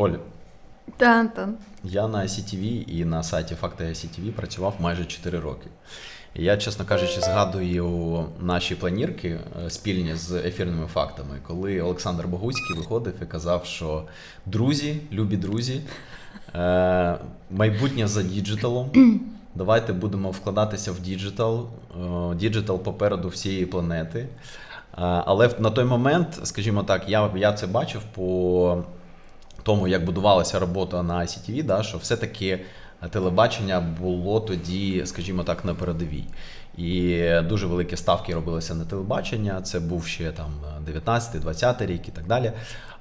Оль, Та, Антон. я на ICTV і на сайті Факти ICTV працював майже 4 роки. І я, чесно кажучи, згадую наші планірки е, спільні з ефірними фактами, коли Олександр Богуцький виходив і казав, що друзі, любі друзі, е, майбутнє за діджиталом. Давайте будемо вкладатися в діджитал. Е, Діджитал попереду всієї планети. Але на той момент, скажімо так, я, я це бачив по тому, як будувалася робота на ICTV, да, що все-таки телебачення було тоді, скажімо так, на передовій. І дуже великі ставки робилися на телебачення. Це був ще там 19-20 рік і так далі.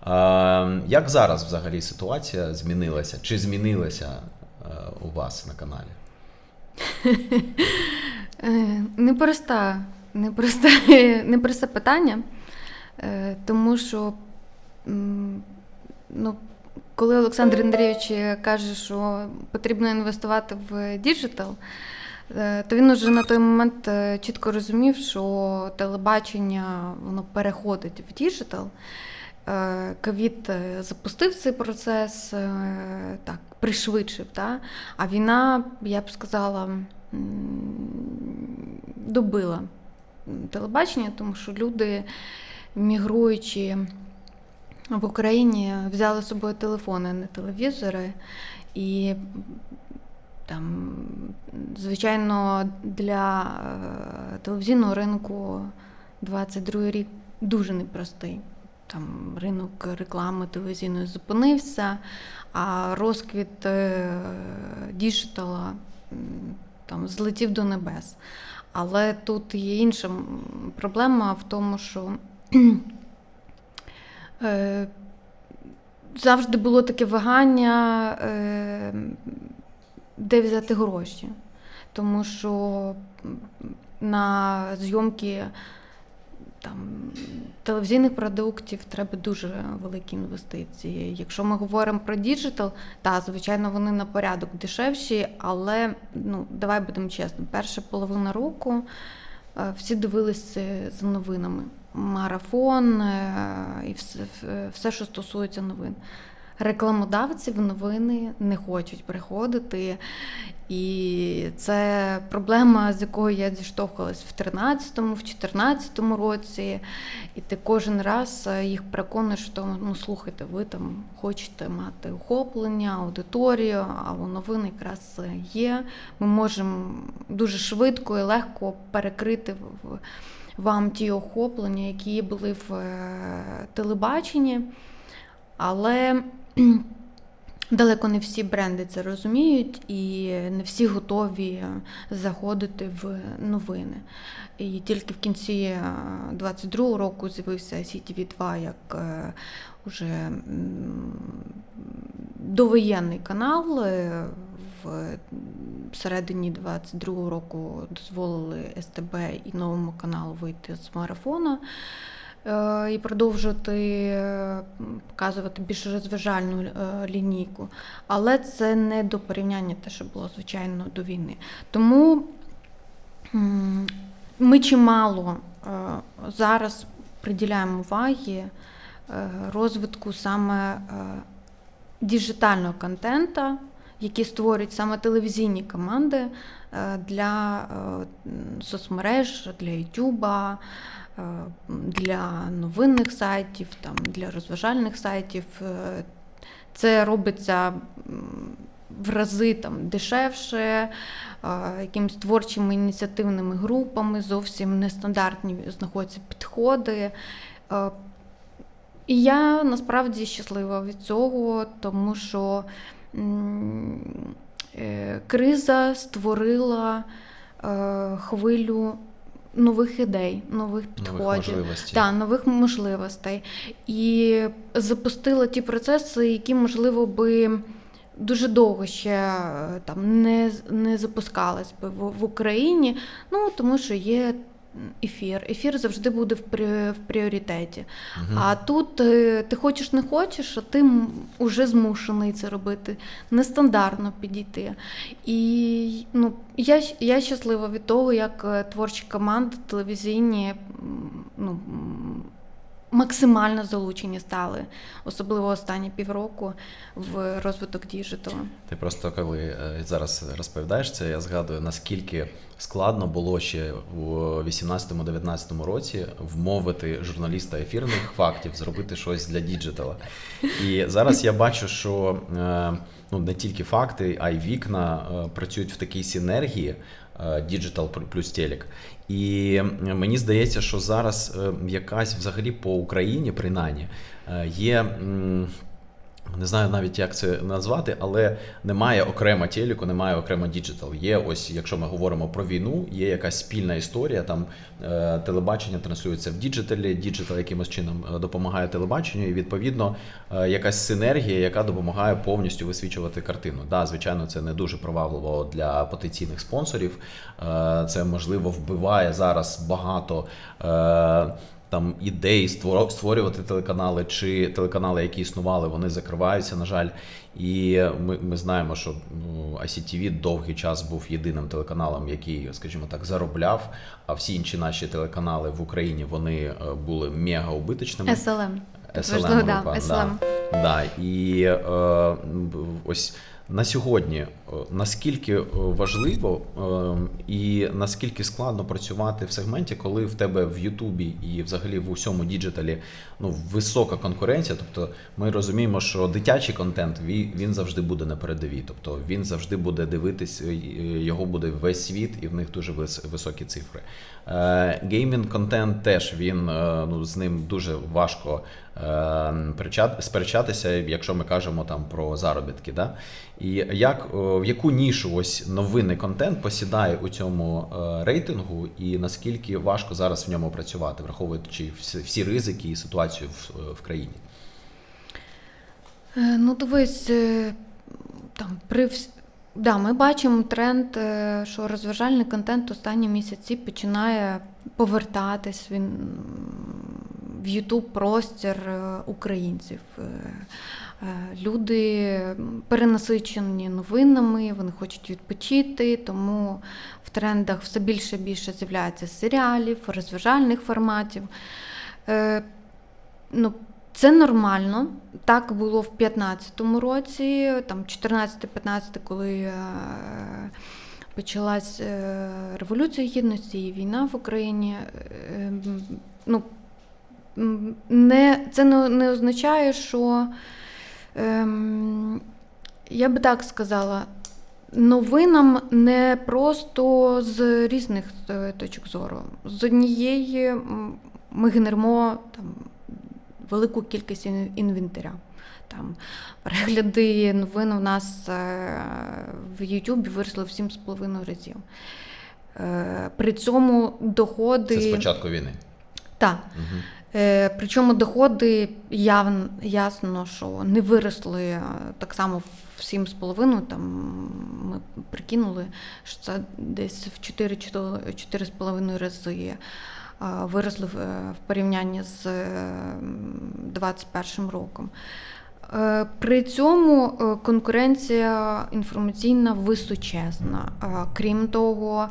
Е, Як зараз взагалі ситуація змінилася? Чи змінилася е, у вас на каналі? Е, Непроста, непроста, непросте питання, е, тому що ну, коли Олександр Андрійович каже, що потрібно інвестувати в діджитал, е, то він уже на той момент е, чітко розумів, що телебачення воно переходить в діджитал. Е, Ковід е, запустив цей процес, е, так, пришвидшив. Та? А війна, я б сказала, добила телебачення, тому що люди, мігруючи в Україні, взяли з собою телефони, не телевізори. І там, звичайно, для е, телевізійного ринку 22 рік дуже непростий. Там ринок реклами телевізійної зупинився, а розквіт е, діджитала там злетів до небес. Але тут є інша проблема в тому, що завжди було таке вагання, е, де взяти гроші. Тому що на зйомки там, телевізійних продуктів треба дуже великі інвестиції. Якщо ми говоримо про діджитал, так, звичайно, вони на порядок дешевші, але ну, давай будемо чесними, перша половина року е, всі дивилися за новинами. Марафон е, і все, все, що стосується новин. Рекламодавці в новини не хочуть приходити. І це проблема, з якою я зіштовхувалась в 13-му, в 14-му році. І ти кожен раз е, їх переконуєш, що ну слухайте, ви там хочете мати охоплення, аудиторію, а у новини якраз є. Ми можемо дуже швидко і легко перекрити в- вам ті охоплення, які були в е, телебаченні. Але далеко не всі бренди це розуміють, і не всі готові заходити в новини. І тільки в кінці 22-го року з'явився CTV 2 як е, уже довоєнний канал. Е, В середині 22-го року дозволили СТБ і новому каналу вийти з марафону е, і продовжувати е, показувати більш розважальну е, лінійку. Але це не до порівняння те, що було звичайно до війни. Тому ми чимало е, зараз приділяємо уваги е, розвитку саме е, діджитального контента, які створюють саме телевізійні команди е, для е, соцмереж, для Ютуба, е, для новинних сайтів, там, для розважальних сайтів. Це робиться в рази там, дешевше, якимись творчими ініціативними групами, зовсім нестандартні знаходяться підходи. І я насправді щаслива від цього, тому що криза створила е, хвилю нових ідей, нових підходів. Нових можливостей. Та, нових можливостей. І запустила ті процеси, які, можливо, би дуже довго ще е, там не, не запускались би в, в Україні. Ну, тому що є ефір. Ефір завжди буде в, прі- в пріоритеті. Мгм. А тут е, ти хочеш не хочеш, а ти уже змушений це робити, нестандартно підійти. І ну, я, я щаслива від того, як е, творчі команди телевізійні ну, максимально залучені стали, особливо останні півроку в розвиток діджиталу. Ти просто коли е, зараз розповідаєш це, я згадую, наскільки складно було ще у 18-19 році вмовити журналіста ефірних фактів зробити щось для діджитала. І зараз я бачу, що е, ну, не тільки факти, а й вікна е, працюють в такій синергії. Діджитал плюс телек. І мені здається, що зараз е, якась взагалі по Україні, принаймні, е, є. Не знаю навіть, як це назвати, але немає окремо телеку, немає окремо діджитал. Є ось, якщо ми говоримо про війну, є якась спільна історія. Там е, телебачення транслюється в діджиталі, діджитал якимось чином е, допомагає телебаченню, і відповідно е, якась синергія, яка допомагає повністю висвічувати картину. Да, звичайно, це не дуже привабливо для потенційних спонсорів. Е, це можливо вбиває зараз багато. Е, там ідей створ- створювати телеканали чи телеканали, які існували, вони закриваються, на жаль. І ми, ми знаємо, що ну, ICTV довгий час був єдиним телеканалом, який, скажімо так, заробляв. А всі інші наші телеканали в Україні вони е, були мега убиточними. SLM да, група, SLM. Да, і е, ось на сьогодні наскільки е, важливо е, і наскільки складно працювати в сегменті, коли в тебе в Ютубі і взагалі в усьому діджиталі ну, висока конкуренція. Тобто ми розуміємо, що дитячий контент він, завжди буде на передовій. Тобто він завжди буде дивитись, е, його буде весь світ, і в них дуже високі цифри. Геймінг контент теж він е, ну, з ним дуже важко е, сперечатися, якщо ми кажемо там про заробітки. Да? І як в яку нішу ось новинний контент посідає у цьому е, рейтингу, і наскільки важко зараз в ньому працювати, враховуючи всі, ризики і ситуацію в, в країні? Е, Ну, дивись, е, там при да, ми бачимо тренд, е, що розважальний контент останні місяці починає повертатись він в YouTube простір е, українців. Е, е, Люди перенасичені новинами, вони хочуть відпочити, тому в трендах все більше і більше з'являється серіалів, розважальних форматів. Ну, це нормально. Так було в 2015 році, там 14-15, коли почалась Революція Гідності і війна в Україні. Ну, не, це не, не означає, що ем, я би так сказала. Новинам не просто з різних е, точок зору. З однієї ми генеримо там, велику кількість інвентаря. Там перегляди новин у нас е, в YouTube виросли в 7,5 разів. Е, При цьому доходи. Це з початку війни. Так. Угу. Е, Причому доходи явно, ясно, що не виросли е, так само в 7,5, там ми прикинули, що це десь в 4-4,5 рази е, виросли в, в порівнянні з 2021 роком. Е, При цьому е, конкуренція інформаційна височезна. Е, Крім того,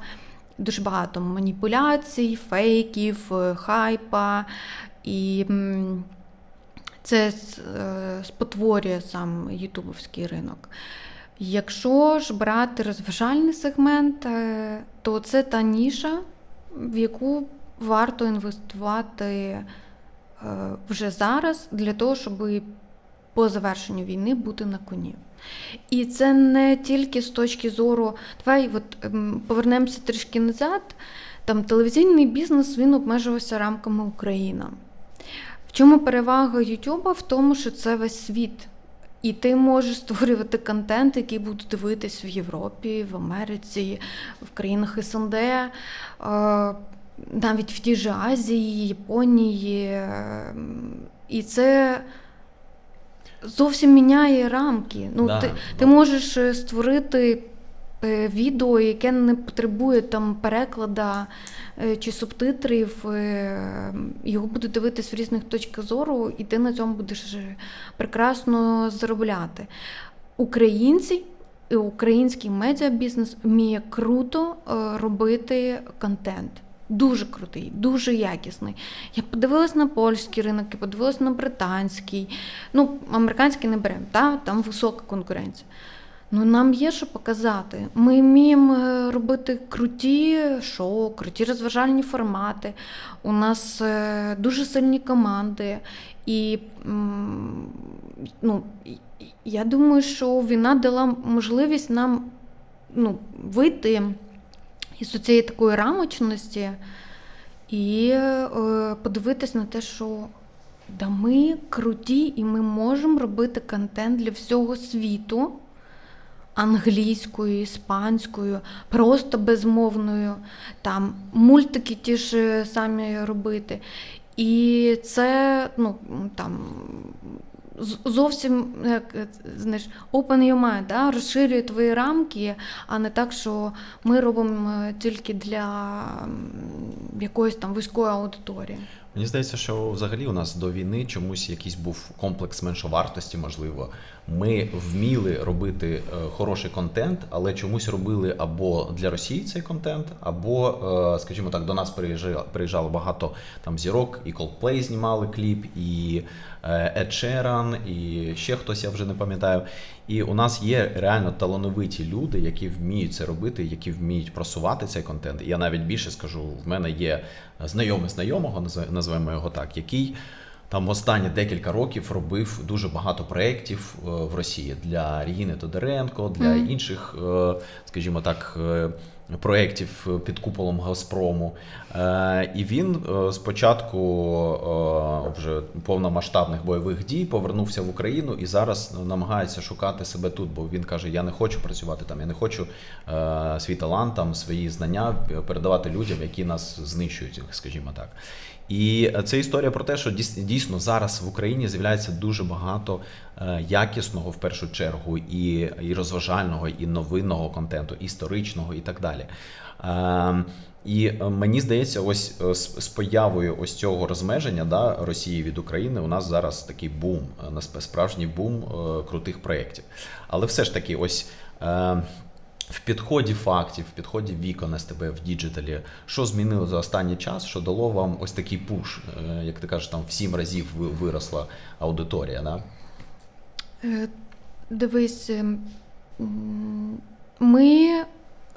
дуже багато маніпуляцій, фейків, е, хайпа. І це е, спотворює сам ютубовський ринок. Якщо ж брати розважальний сегмент, е, то це та ніша, в яку варто інвестувати вже зараз для того, щоб по завершенню війни бути на коні. І це не тільки з точки зору, давай от, ем, повернемося трішки назад. Там телевізійний бізнес він обмежувався рамками Україна. В чому перевага Ютуба? В тому, що це весь світ. І ти можеш створювати контент, який будуть дивитись в Європі, в Америці, в країнах СНД, е, навіть в тій же Азії, Японії. е, І це зовсім міняє рамки. Ну, Да, ти, ти можеш е, створити е, відео, яке не потребує там переклада е, чи субтитрів. Його будуть дивитись в різних точках зору, і ти на цьому будеш прекрасно заробляти. Українці і український медіабізнес вміє круто робити контент. Дуже крутий, дуже якісний. Я подивилась на польський ринок, я подивилась на британський. Ну, американський не беремо, та? там висока конкуренція. Ну, нам є що показати. Ми вміємо е, робити круті шоу, круті розважальні формати. У нас е, дуже сильні команди. І ну, я думаю, що війна дала можливість нам ну, вийти із цієї такої рамочності і е, подивитись на те, що да ми круті, і ми можемо робити контент для всього світу англійською, іспанською, просто безмовною, там мультики ті ж самі робити. І це ну, там, зовсім як, е, знаєш, open your mind, да? розширює твої рамки, а не так, що ми робимо е, тільки для якоїсь там вузької аудиторії. Мені здається, що взагалі у нас до війни чомусь якийсь був комплекс меншовартості, можливо. Ми вміли робити е, хороший контент, але чомусь робили або для Росії цей контент, або, е, скажімо так, до нас приїжджало, багато там зірок, і Coldplay знімали кліп, і е, Ed Sheeran, і ще хтось, я вже не пам'ятаю. І у нас є реально талановиті люди, які вміють це робити, які вміють просувати цей контент. І я навіть більше скажу, в мене є знайомий знайомого, назвемо його так, який там останні декілька років робив дуже багато проєктів е, в Росії для Регіни Тодоренко, для mm. інших, е, скажімо так, е, проєктів під куполом Газпрому. Е, І він е, спочатку е, вже повномасштабних бойових дій повернувся в Україну і зараз намагається шукати себе тут, бо він каже: Я не хочу працювати там, я не хочу е, свій талант, там свої знання передавати людям, які нас знищують, скажімо так. І це історія про те, що дійсно зараз в Україні з'являється дуже багато е, якісного в першу чергу, і, і розважального, і новинного контенту, історичного і так далі. Е, І е, мені здається, ось е, з, появою ось цього розмеження да, Росії від України у нас зараз такий бум, е, справжній бум е, крутих проєктів. Але все ж таки, ось. В підході фактів, в підході вікон СТБ в діджиталі, що змінило за останній час, що дало вам ось такий пуш, е, як ти кажеш, там в сім разів виросла аудиторія, да? Е, Дивись, ем, ми,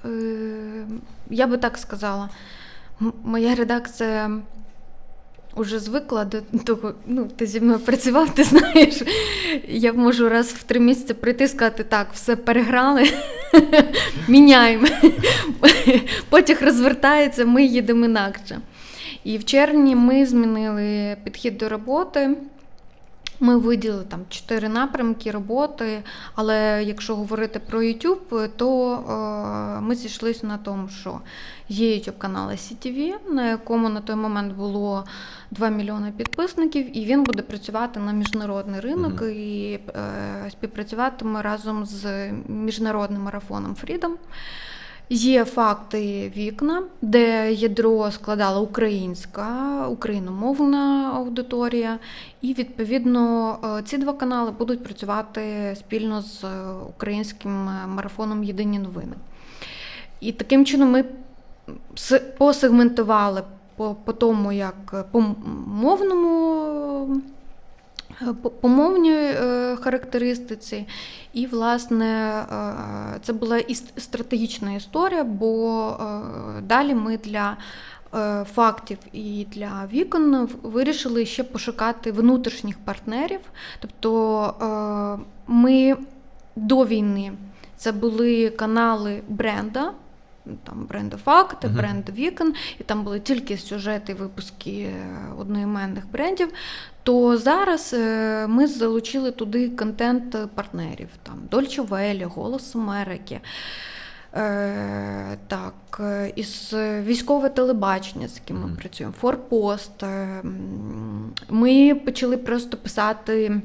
е, я би так сказала, моя редакція вже звикла до того, ну, ти зі мною працював, ти знаєш, я можу раз в три місяці прийти сказати, так, все переграли, міняємо. Потяг розвертається, ми їдемо інакше. І в червні ми змінили підхід до роботи. Ми виділили там чотири напрямки роботи, але якщо говорити про YouTube, то е, ми зійшлися на тому, що є YouTube канал CTV, на якому на той момент було 2 мільйони підписників, і він буде працювати на міжнародний ринок Мгм. і е, співпрацюватиме разом з міжнародним марафоном Freedom. Є факти вікна, де ядро складала українська, україномовна аудиторія, і відповідно е, ці два канали будуть працювати спільно з е, українським е, марафоном Єдині новини. І таким чином ми посегментували по, по тому, як по мовному. Е, По мовній е, характеристиці, і, власне, е, це була і стратегічна історія, бо далі ми для фактів і для вікон вирішили ще пошукати внутрішніх партнерів. Тобто ми до війни це були канали бренда. Там бренду факти, Мгм. бренд вікон, і там були тільки сюжети, випуски е, одноіменних брендів. То зараз е, ми залучили туди контент партнерів, там Dolce Valley, Голос Америки. Е, так, е, із військове телебачення, з яким ми Мгм. працюємо, Форпост. Е, Ми почали просто писати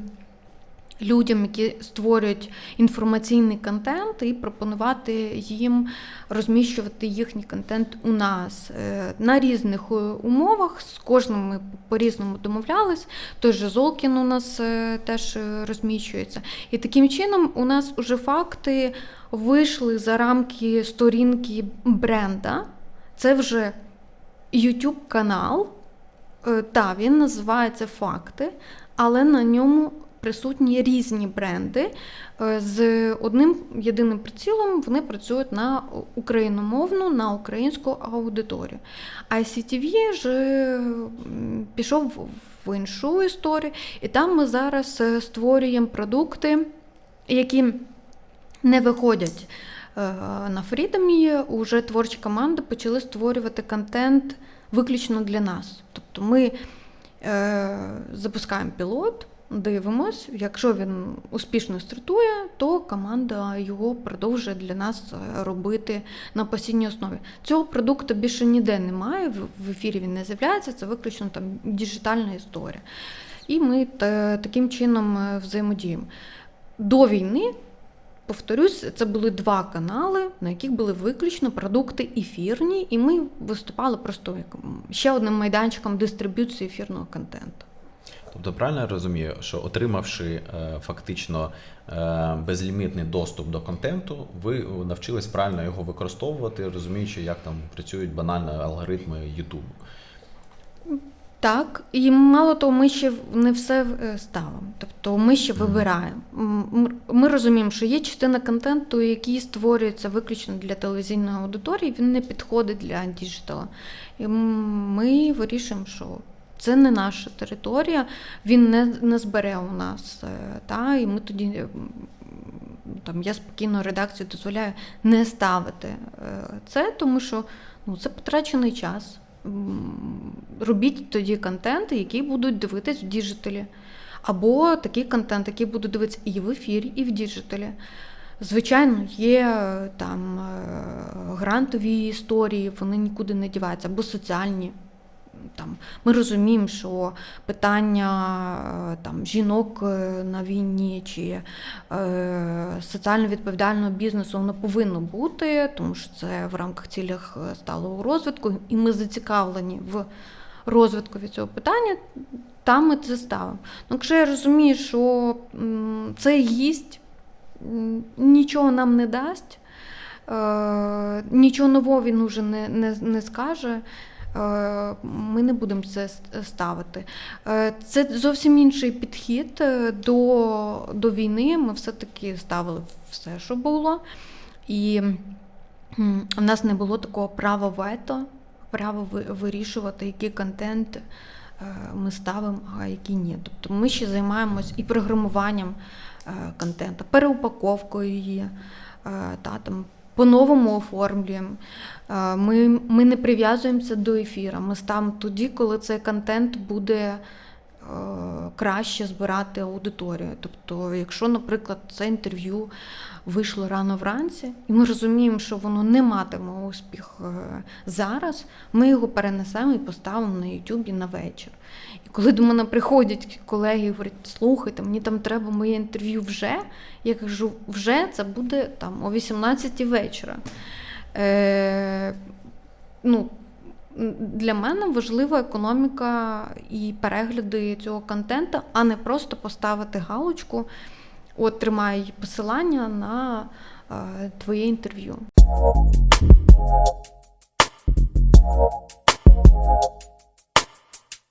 людям, які створюють інформаційний контент, і пропонувати їм розміщувати їхній контент у нас Е, на різних е, умовах. З кожним ми по-різному домовлялись. Той же Золкін у нас е, теж розміщується. І таким чином у нас уже факти вийшли за рамки сторінки бренда. Це вже YouTube канал. Та, він називається Факти, але на ньому присутні різні бренди. Е, З одним єдиним прицілом вони працюють на україномовну, на українську аудиторію. А ICTV ж е, пішов в іншу історію, і там ми зараз е, створюємо продукти, які не виходять на Фрідомі. Уже творчі команди почали створювати контент виключно для нас. Тобто ми запускаємо пілот, дивимось, якщо він успішно стартує, то команда його продовжує для нас е, робити на постійній основі. Цього продукту більше ніде немає, в- ефірі він не з'являється, це виключно там діджитальна історія. І ми таким чином е, взаємодіємо. До війни Повторюсь, це були два канали, на яких були виключно продукти ефірні, і ми виступали просто як ще одним майданчиком дистриб'юції ефірного контенту. Тобто, правильно я розумію, що отримавши е, фактично е, безлімітний доступ до контенту, ви навчились правильно його використовувати, розуміючи, як там працюють банально алгоритми YouTube. Так, і мало того, ми ще не все е, ставимо. Тобто ми ще вибираємо. Ми розуміємо, що є частина контенту, який створюється виключно для телевізійної аудиторії, він не підходить для діджитала. І ми вирішуємо, що це не наша територія, він не, не збере у нас. е, Та, і ми тоді. е, Там я спокійно редакцію дозволяю не ставити е, це, тому що ну, це потрачений час. Робіть тоді контент, який будуть дивитись в діджиталі. Або такий контент, який будуть дивитися і в ефірі, і в діджиталі. Звичайно, є там грантові історії, вони нікуди не діваються, або соціальні. Там, ми розуміємо, що питання е, там, жінок е, на війні чи е, соціально відповідального бізнесу воно повинно бути, тому що це в рамках цілях е, сталого розвитку, і ми зацікавлені в розвитку від цього питання, там ми це ставимо. Ну, якщо я розумію, що м, цей гість нічого нам не дасть, нічого нового він уже не, не, не скаже. Е, Ми не будемо це ставити. Е, Це зовсім інший підхід е, до, до війни. Ми все-таки ставили все, що було. І у нас не було такого права вето, права вирішувати, який контент ми ставимо, а який ні. Тобто ми ще займаємось і програмуванням контенту, переупаковкою її, та, там, по-новому оформлюємо. Е, Ми, ми не прив'язуємося до ефіра. Ми ставимо тоді, коли цей контент буде краще збирати аудиторію. Тобто, якщо, наприклад, це інтерв'ю вийшло рано вранці, і ми розуміємо, що воно не матиме успіх е, зараз, ми його перенесемо і поставимо на Ютубі на вечір. І коли до мене приходять колеги і говорять, слухайте, мені там треба моє інтерв'ю вже, я кажу, вже це буде там о 18 вечора. Е, ну, для мене важлива економіка і перегляди цього контенту, а не просто поставити галочку, от тримай посилання на е, твоє інтерв'ю.